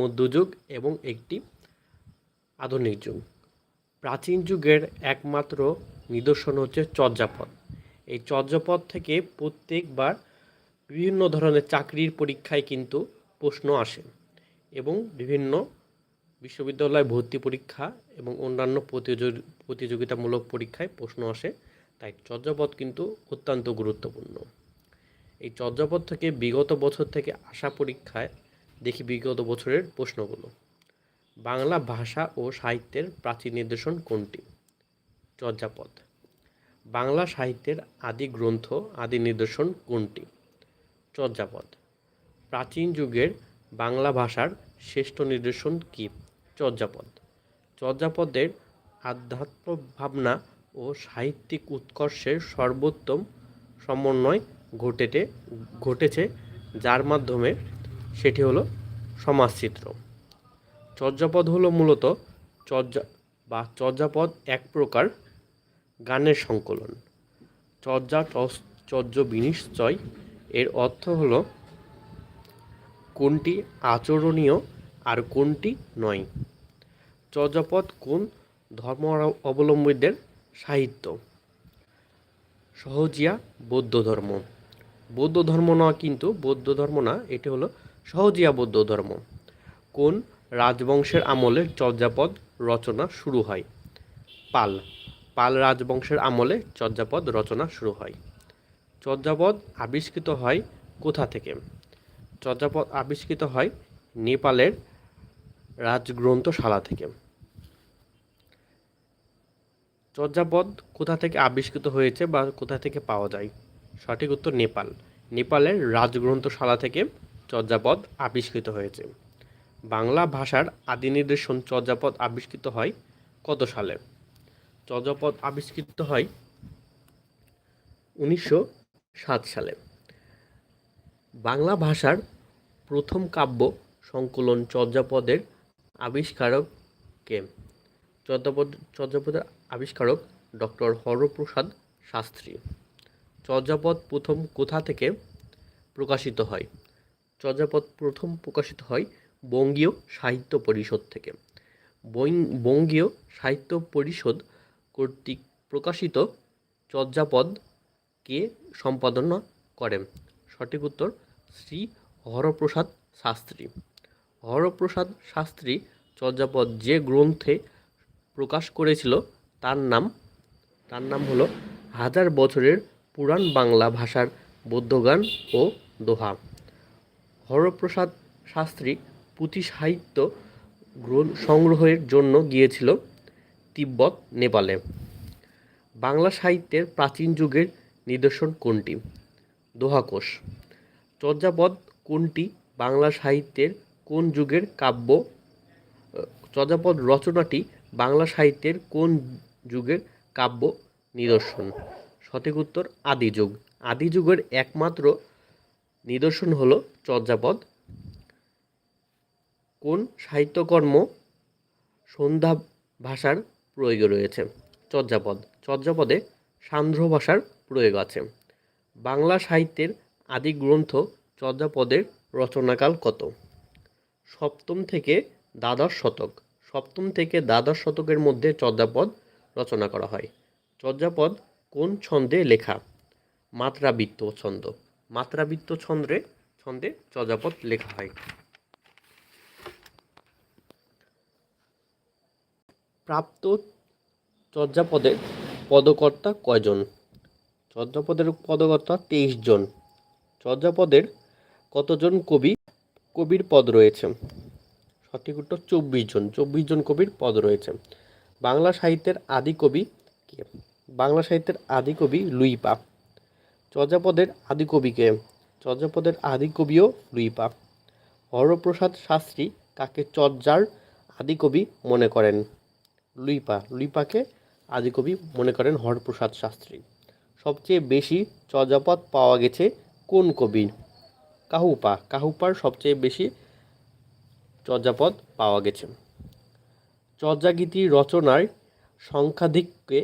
মধ্যযুগ এবং একটি আধুনিক যুগ। প্রাচীন যুগের একমাত্র নিদর্শন হচ্ছে চর্যাপদ। এই চর্যাপদ থেকে প্রত্যেকবার বিভিন্ন ধরনের চাকরির পরীক্ষায় কিন্তু প্রশ্ন আসে এবং বিভিন্ন বিশ্ববিদ্যালয় ভর্তি পরীক্ষা এবং অন্যান্য প্রতিযোগি, প্রতিযোগিতামূলক পরীক্ষায় প্রশ্ন আসে। তাই চর্যাপদ কিন্তু অত্যন্ত গুরুত্বপূর্ণ। এই চর্যাপদ থেকে বিগত বছর থেকে আসা পরীক্ষায় দেখি বিগত বছরের প্রশ্নগুলো। বাংলা ভাষা ও সাহিত্যের প্রাচীন নিদর্শন কোনটি? চর্যাপদ। বাংলা সাহিত্যের আদি গ্রন্থ, আদি নিদর্শন কোনটি? চর্যাপদ। প্রাচীন যুগের বাংলা ভাষার শ্রেষ্ঠ নিদর্শন কি? চর্যাপদ। চর্যাপদের আধ্যাত্ম ভাবনা ও সাহিত্যিক উৎকর্ষের সর্বোত্তম সমন্বয় ঘটেতে ঘটেছে যার মাধ্যমে সেটি হলো সমাজচিত্র। চর্যাপদ হলো মূলত চর্যা বা চর্যাপদ এক প্রকার গানের সংকলন। চর্যা চর্য বিনিশ্চয় এর অর্থ হলো কোনটি আচরণীয় আর কোনটি নয়। চর্যাপদ কোন ধর্ম অবলম্বীদের সাহিত্য? সহজিয়া বৌদ্ধ ধর্ম। বৌদ্ধ ধর্ম না কিন্তু বৌদ্ধ ধর্ম না, এটি হলো সহজিয়া বৌদ্ধ ধর্ম। কোন রাজবংশের আমলে চর্যাপদ রচনা শুরু হয়? পাল। পাল রাজবংশের আমলে চর্যাপদ রচনা শুরু হয়। চর্যাপদ আবিষ্কৃত হয় কোথা থেকে? চর্যাপদ আবিষ্কৃত হয় নেপালের রাজগ্রন্থশালা থেকে। চর্যাপদ কোথা থেকে আবিষ্কৃত হয়েছে বা কোথা থেকে পাওয়া যায়? সঠিক উত্তর নেপাল। নেপালের রাজগ্রন্থশালা থেকে চর্যাপদ আবিষ্কৃত হয়েছে। বাংলা ভাষার আদি নিদর্শন চর্যাপদ আবিষ্কৃত হয় কত সালে? চর্যাপদ আবিষ্কৃত হয় উনিশশো সাত সালে। বাংলা ভাষার প্রথম কাব্য সংকলন চর্যাপদের আবিষ্কারক কে? চর্যাপদ, চর্যাপদের আবিষ্কারক ডক্টর হরপ্রসাদ শাস্ত্রী। চর্যাপদ প্রথম কোথা থেকে প্রকাশিত হয়? চর্যাপদ প্রথম প্রকাশিত হয় বঙ্গীয় সাহিত্য পরিষদ থেকে। বঙ্গীয় সাহিত্য পরিষদ কর্তৃক প্রকাশিত চর্যাপদ কে সম্পাদনা করেন? সঠিক উত্তর, শ্রী হরপ্রসাদ শাস্ত্রী। হরপ্রসাদ শাস্ত্রী চর্যাপদ যে গ্রন্থে প্রকাশ করেছিল তার নাম তার নাম হলো হাজার বছরের পুরাণ বাংলা ভাষার বৌদ্ধগান ও দোহা। হরপ্রসাদ শাস্ত্রী পুঁথি সাহিত্য সংগ্রহের জন্য গিয়েছিল তিব্বত, নেপালে। বাংলা সাহিত্যের প্রাচীন যুগের নিদর্শন কোনটি? দোহাকোষ। চর্যাপদ কোনটি? বাংলা সাহিত্যের কোন যুগের কাব্য? চর্যাপদ রচনাটি বাংলা সাহিত্যের কোন যুগের কাব্য নিদর্শন? সঠিক উত্তর আদি যুগ আদি যুগের একমাত্র নিদর্শন হল চর্যাপদ। কোন সাহিত্যকর্ম সন্ধ্যা ভাষার প্রয়োগ রয়েছে? চর্যাপদ। চর্যাপদে সান্ধ্র ভাষার প্রয়োগ আছে। বাংলা সাহিত্যের আদি গ্রন্থ চর্যাপদের রচনাকাল কত? সপ্তম থেকে দ্বাদশ শতক। সপ্তম থেকে দ্বাদশ শতকের মধ্যে চর্যাপদ রচনা করা হয়। চর্যাপদ কোন ছন্দে লেখা? মাত্রাবৃত্ত ছন্দ। মাত্রাবৃত্ত ছন্দে ছন্দে চর্যাপদ লেখা হয়। প্রাপ্ত চর্যাপদের পদকর্তা কয়জন? চর্যাপদের পদকর্তা তেইশ জন। চর্যাপদের কতজন কবি, কবির পদ রয়েছে? সঠিক উত্তর চব্বিশ জন। চব্বিশ জন কবির পদ রয়েছে। বাংলা সাহিত্যের আদি কবি কে? বাংলা সাহিত্যের আদি কবি লুইপা। চর্যাপদের আদিকবিকে চর্যাপদের আদিকবিও লুইপা হরপ্রসাদ শাস্ত্রী কাকে চর্যার আদিকবি মনে করেন? লুইপা লুইপাকে আদিকবি মনে করেন হরপ্রসাদ শাস্ত্রী। সবচেয়ে বেশি চর্যাপদ পাওয়া গেছে কোন কবির কাহুপা, কাহুপার সবচেয়ে বেশি চর্যাপদ পাওয়া গেছে। চর্যাগীতি রচনায় সংখ্যাধিককে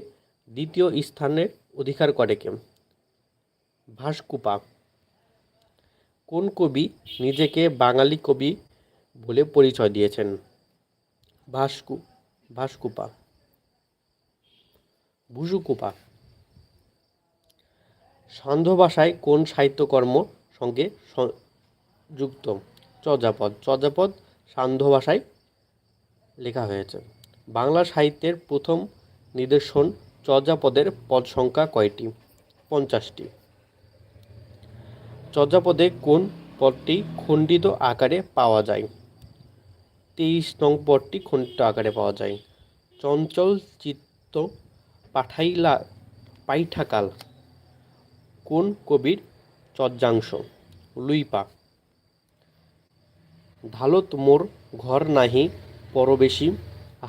দ্বিতীয় স্থানে অধিকার করে কে? ভাস্কুপা। কোন কবি নিজেকে বাঙালি কবি বলে পরিচয় দিয়েছেন? ভাস্কু, ভাস্কুপা। ভুসুকুপা। সান্ধ্য ভাষায় কোন সাহিত্যকর্ম সঙ্গে যুক্ত? চর্যাপদ চর্যাপদ সান্ধ্য ভাষায় লেখা হয়েছে। বাংলা সাহিত্যের প্রথম নিদর্শন চর্যাপদের পদ সংখ্যা কয়টি? পঞ্চাশটি। চর্যাপদে কোন পদটি খণ্ডিত আকারে পাওয়া যায়? তেইশ নং পদটি খণ্ডিত আকারে পাওয়া যায়। চঞ্চল চিত্ত পাঠাইলা পাইঠাকাল কোন কবির চর্যাংশ? লুইপা। ধালত মোর ঘর নাহি, পরবেশী,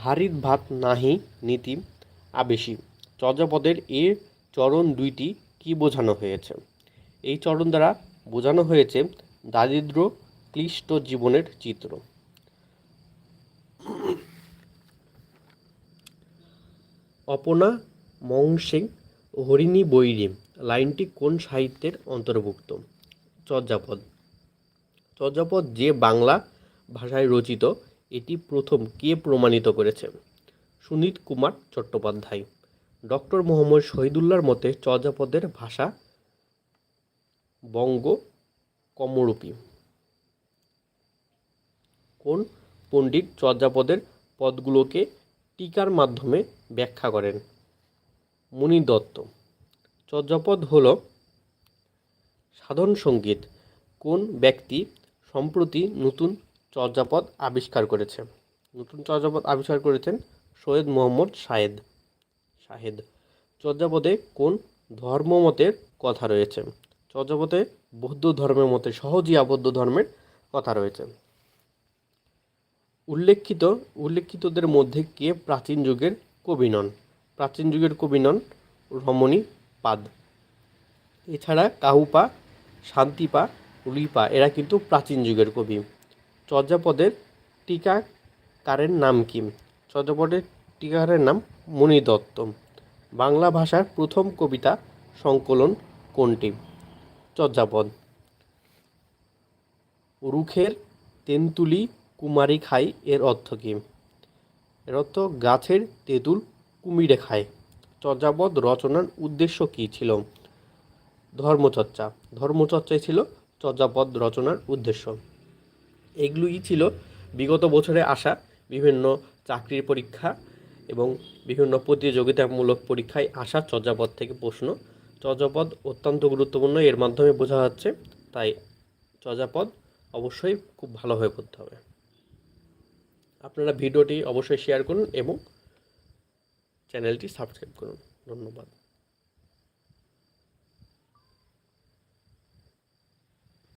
হারিত ভাত নাহি, নীতি, আবেশী। চর্যাপদের এ চরণ দুইটি কি বোঝানো হয়েছে? এই চরণ দ্বারা বোঝানো হয়েছে দারিদ্র ক্লিষ্ট জীবনের চিত্র। অপনা মংসিং হরিণী বৈরী, লাইনটি কোন সাহিত্যের অন্তর্ভুক্ত? চর্যাপদ। চর্যাপদ যে বাংলা ভাষায় রচিত, এটি প্রথম কে প্রমাণিত করেছে? সুনীত কুমার চট্টোপাধ্যায়। ডক্টর মোহাম্মদ শহীদুল্লাহর মতে চর্যাপদের ভাষা বঙ্গ কমরূপী। কোন পণ্ডিত চর্যাপদের পদগুলোকে টিকার মাধ্যমে ব্যাখ্যা করেন? মুনি দত্ত। চর্যাপদ হল সাধন সংগীত। কোন ব্যক্তি সম্প্রতি নতুন চর্যাপদ আবিষ্কার করেছে? নতুন চর্যাপদ আবিষ্কার করেছেন সৈয়দ মোহাম্মদ শাহেদ শাহেদ চর্যাপদে কোন ধর্মমতের কথা রয়েছে? চর্যাপদে বৌদ্ধ ধর্মের মতে সহজই আবদ্ধ ধর্মের কথা রয়েছে। উল্লেখিত, উল্লেখিতদের মধ্যে কে প্রাচীন যুগের কবি নন? প্রাচীন যুগের কবি নন রমণী পাদ। এছাড়া কাহুপা, শান্তিপা লুইপা এরা কিন্তু প্রাচীন যুগের কবি। চর্যাপদের টিকাকারের নাম কি? চর্যাপদের টিকাকারের নাম মণি দত্ত বাংলা ভাষার প্রথম কবিতা সংকলন কোনটি? চর্যাপদ। রুখের তেন্তুলি কুমারী খাই এর অর্থ কী? এর অর্থ গাছের তেঁতুল কুমিরে খায়। চর্যাপদ রচনার উদ্দেশ্য কী ছিল? ধর্মচর্চা। ধর্মচর্চাই ছিল চর্যাপদ রচনার উদ্দেশ্য। এগুলোই ছিল বিগত বছরে আসা বিভিন্ন চাকরির পরীক্ষা এবং বিভিন্ন প্রতিযোগিতামূলক পরীক্ষায় আসা চর্যাপদ থেকে প্রশ্ন চর্যাপদ অত্যন্ত গুরুত্বপূর্ণ, এর মাধ্যমে বোঝা যাচ্ছে, তাই চর্যাপদ অবশ্যই খুব ভালোভাবে পড়তে হবে। আপনারা ভিডিওটি অবশ্যই শেয়ার করুন এবং চ্যানেলটি সাবস্ক্রাইব করুন। ধন্যবাদ।